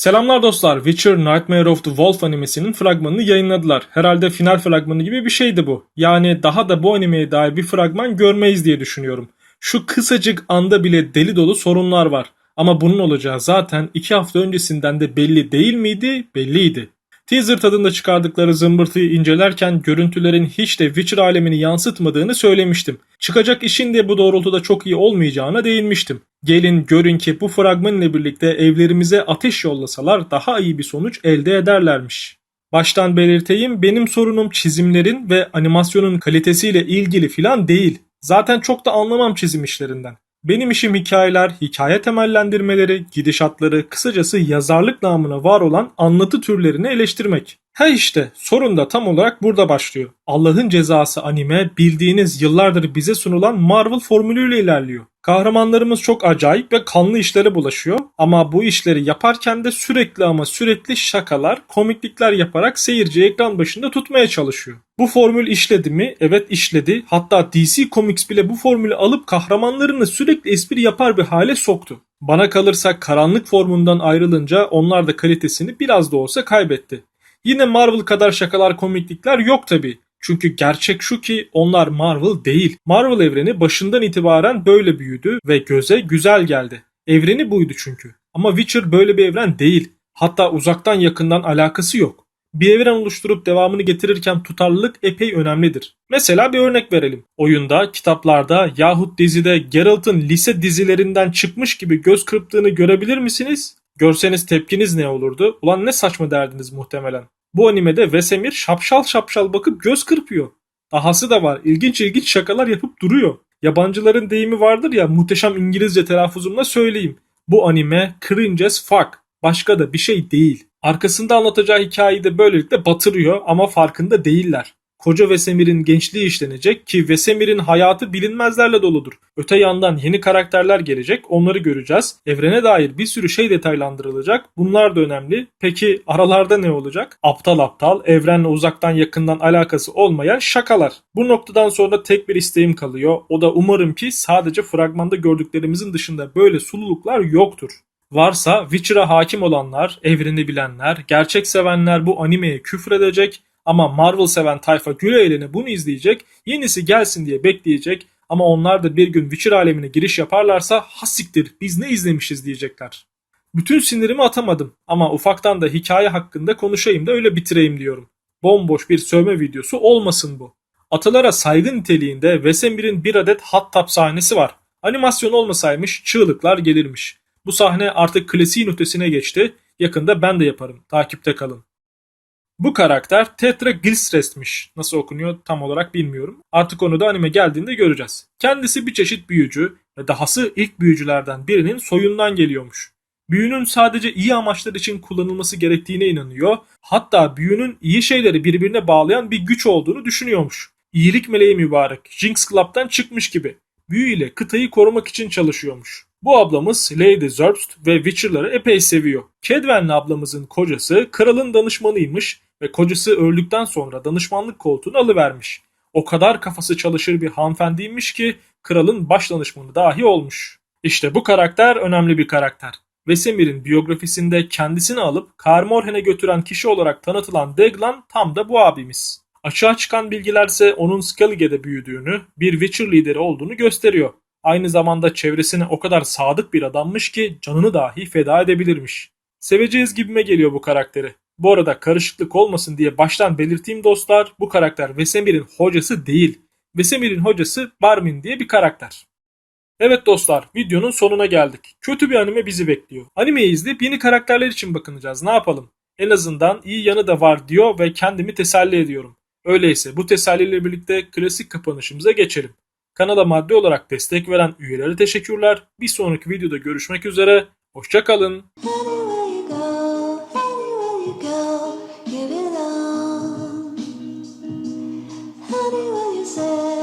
Selamlar dostlar. Witcher Nightmare of the Wolf animesinin fragmanını yayınladılar. Herhalde final fragmanı gibi bir şeydi bu. Yani daha da bu animeye dair bir fragman görmeyiz diye düşünüyorum. Şu kısacık anda bile deli dolu sorunlar var. Ama bunun olacağı zaten 2 hafta öncesinden de belli değil miydi? Belliydi. Teaser tadında çıkardıkları zımbırtıyı incelerken görüntülerin hiç de Witcher alemini yansıtmadığını söylemiştim. Çıkacak işin de bu doğrultuda çok iyi olmayacağına değinmiştim. Gelin görün ki bu fragman ile birlikte evlerimize ateş yollasalar daha iyi bir sonuç elde ederlermiş. Baştan belirteyim benim sorunum çizimlerin ve animasyonun kalitesiyle ilgili filan değil. Zaten çok da anlamam çizim işlerinden. Benim işim hikayeler, hikaye temellendirmeleri, gidişatları, kısacası yazarlık namına var olan anlatı türlerini eleştirmek. Ha işte sorun da tam olarak burada başlıyor. Allah'ın cezası anime bildiğiniz yıllardır bize sunulan Marvel formülüyle ilerliyor. Kahramanlarımız çok acayip ve kanlı işlere bulaşıyor ama bu işleri yaparken de sürekli ama sürekli şakalar, komiklikler yaparak seyirciyi ekran başında tutmaya çalışıyor. Bu formül işledi mi? Evet işledi. Hatta DC Comics bile bu formülü alıp kahramanlarını sürekli espri yapar bir hale soktu. Bana kalırsa karanlık formundan ayrılınca onlar da kalitesini biraz da olsa kaybetti. Yine Marvel kadar şakalar komiklikler yok tabi. Çünkü gerçek şu ki onlar Marvel değil. Marvel evreni başından itibaren böyle büyüdü ve göze güzel geldi. Evreni buydu çünkü. Ama Witcher böyle bir evren değil. Hatta uzaktan yakından alakası yok. Bir evren oluşturup devamını getirirken tutarlılık epey önemlidir. Mesela bir örnek verelim. Oyunda, kitaplarda yahut dizide Geralt'ın lise dizilerinden çıkmış gibi göz kırptığını görebilir misiniz? Görseniz tepkiniz ne olurdu? Ulan ne saçma derdiniz muhtemelen. Bu animede Vesemir şapşal şapşal bakıp göz kırpıyor. Dahası da var. İlginç ilginç şakalar yapıp duruyor. Yabancıların deyimi vardır ya muhteşem İngilizce telaffuzumla söyleyeyim. Bu anime cringe as fuck. Başka da bir şey değil. Arkasında anlatacağı hikayeyi de böylelikle batırıyor ama farkında değiller. Koca Vesemir'in gençliği işlenecek ki Vesemir'in hayatı bilinmezlerle doludur. Öte yandan yeni karakterler gelecek, onları göreceğiz. Evrene dair bir sürü şey detaylandırılacak. Bunlar da önemli. Peki aralarda ne olacak? Aptal aptal, evrenle uzaktan yakından alakası olmayan şakalar. Bu noktadan sonra tek bir isteğim kalıyor. O da umarım ki sadece fragmanda gördüklerimizin dışında böyle sululuklar yoktur. Varsa Witcher'a hakim olanlar, evreni bilenler, gerçek sevenler bu animeye küfredecek ama Marvel seven tayfa güle eğlene bunu izleyecek, yenisi gelsin diye bekleyecek ama onlar da bir gün Witcher alemine giriş yaparlarsa hasiktir biz ne izlemişiz diyecekler. Bütün sinirimi atamadım ama ufaktan da hikaye hakkında konuşayım da öyle bitireyim diyorum. Bomboş bir sövme videosu olmasın bu. Atalara saygı niteliğinde Vesemir'in bir adet hot tub sahnesi var. Animasyon olmasaymış çığlıklar gelirmiş. Bu sahne artık klasiğin ötesine geçti. Yakında ben de yaparım. Takipte kalın. Bu karakter Tetra Gilstrest'miş. Nasıl okunuyor tam olarak bilmiyorum. Artık onu da anime geldiğinde göreceğiz. Kendisi bir çeşit büyücü ve dahası ilk büyücülerden birinin soyundan geliyormuş. Büyünün sadece iyi amaçlar için kullanılması gerektiğine inanıyor. Hatta büyünün iyi şeyleri birbirine bağlayan bir güç olduğunu düşünüyormuş. İyilik meleği mübarek, Jinx Club'dan çıkmış gibi. Büyü ile kıtayı korumak için çalışıyormuş. Bu ablamız Lady Zerbst ve Witcher'ları epey seviyor. Kedwen'li ablamızın kocası kralın danışmanıymış ve kocası öldükten sonra danışmanlık koltuğunu alıvermiş. O kadar kafası çalışır bir hanımefendiymiş ki kralın baş danışmanı dahi olmuş. İşte bu karakter önemli bir karakter. Vesemir'in biyografisinde kendisini alıp Karmorhen'e götüren kişi olarak tanıtılan Deglan tam da bu abimiz. Açığa çıkan bilgilerse onun Skellige'de büyüdüğünü, bir Witcher lideri olduğunu gösteriyor. Aynı zamanda çevresine o kadar sadık bir adammış ki canını dahi feda edebilirmiş. Seveceğiz gibime geliyor bu karakteri. Bu arada karışıklık olmasın diye baştan belirteyim dostlar bu karakter Vesemir'in hocası değil. Vesemir'in hocası Barmin diye bir karakter. Evet dostlar videonun sonuna geldik. Kötü bir anime bizi bekliyor. Animeyi izleyip yeni karakterler için bakınacağız ne yapalım. En azından iyi yanı da var diyor ve kendimi teselli ediyorum. Öyleyse bu teselliyle birlikte klasik kapanışımıza geçelim. Kanala maddi olarak destek veren üyelere teşekkürler. Bir sonraki videoda görüşmek üzere. Hoşçakalın. Honey, what you said?